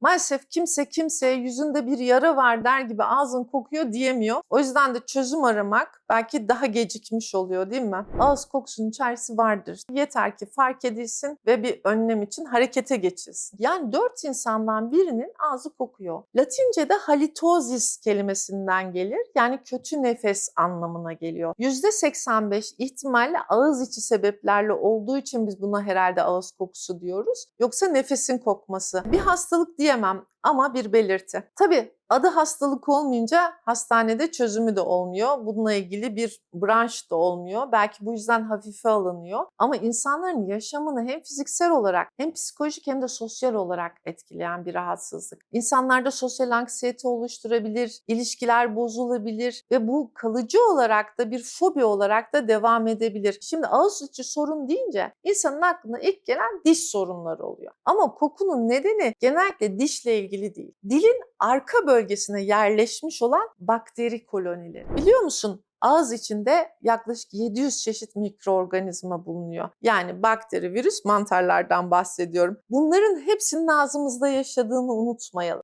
Maalesef kimse kimseye yüzünde bir yara var der gibi ağzın kokuyor diyemiyor. O yüzden de çözüm aramak belki daha gecikmiş oluyor değil mi? Ağız kokusunun çaresi vardır. Yeter ki fark edilsin ve bir önlem için harekete geçilsin. Yani dört insandan birinin ağzı kokuyor. Latince'de halitozis kelimesinden gelir. Yani kötü nefes anlamına geliyor. %85 ihtimalle ağız içi sebeplerle olduğu için biz buna herhalde ağız kokusu diyoruz. Yoksa nefesin kokması. Bir hastalık diyemem ama bir belirti. Tabii adı hastalık olmayınca hastanede çözümü de olmuyor. Bununla ilgili bir branş da olmuyor. Belki bu yüzden hafife alınıyor. Ama insanların yaşamını hem fiziksel olarak hem psikolojik hem de sosyal olarak etkileyen bir rahatsızlık. İnsanlarda sosyal anksiyete oluşturabilir, ilişkiler bozulabilir ve bu kalıcı olarak da bir fobi olarak da devam edebilir. Şimdi ağız içi sorun deyince insanın aklına ilk gelen diş sorunları oluyor. Ama kokunun nedeni genellikle dişle ilgili değil. Dilin arka bölgesine yerleşmiş olan bakteri kolonileri. Biliyor musun? Ağız içinde yaklaşık 700 çeşit mikroorganizma bulunuyor. Yani bakteri, virüs, mantarlardan bahsediyorum. Bunların hepsinin ağzımızda yaşadığını unutmayalım.